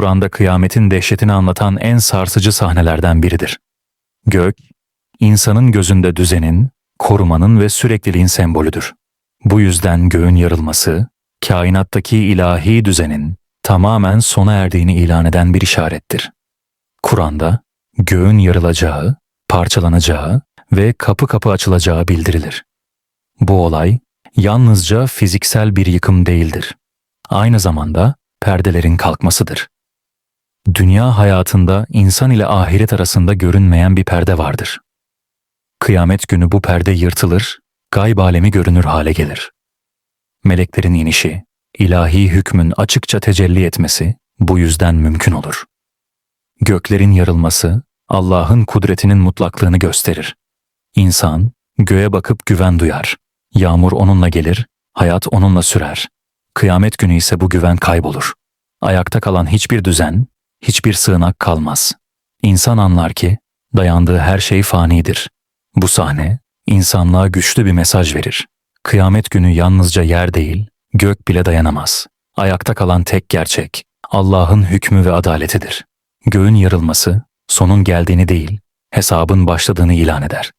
Kur'an'da kıyametin dehşetini anlatan en sarsıcı sahnelerden biridir. Gök, insanın gözünde düzenin, korumanın ve sürekliliğin sembolüdür. Bu yüzden göğün yarılması, kainattaki ilahi düzenin tamamen sona erdiğini ilan eden bir işarettir. Kur'an'da göğün yarılacağı, parçalanacağı ve kapı kapı açılacağı bildirilir. Bu olay yalnızca fiziksel bir yıkım değildir. Aynı zamanda perdelerin kalkmasıdır. Dünya hayatında insan ile ahiret arasında görünmeyen bir perde vardır. Kıyamet günü bu perde yırtılır, gayb alemi görünür hale gelir. Meleklerin inişi, ilahi hükmün açıkça tecelli etmesi bu yüzden mümkün olur. Göklerin yarılması Allah'ın kudretinin mutlaklığını gösterir. İnsan göğe bakıp güven duyar. Yağmur onunla gelir, hayat onunla sürer. Kıyamet günü ise bu güven kaybolur. Ayakta kalan hiçbir düzen, hiçbir sığınak kalmaz. İnsan anlar ki dayandığı her şey fanidir. Bu sahne insanlığa güçlü bir mesaj verir. Kıyamet günü yalnızca yer değil, gök bile dayanamaz. Ayakta kalan tek gerçek Allah'ın hükmü ve adaletidir. Göğün yarılması sonun geldiğini değil, hesabın başladığını ilan eder.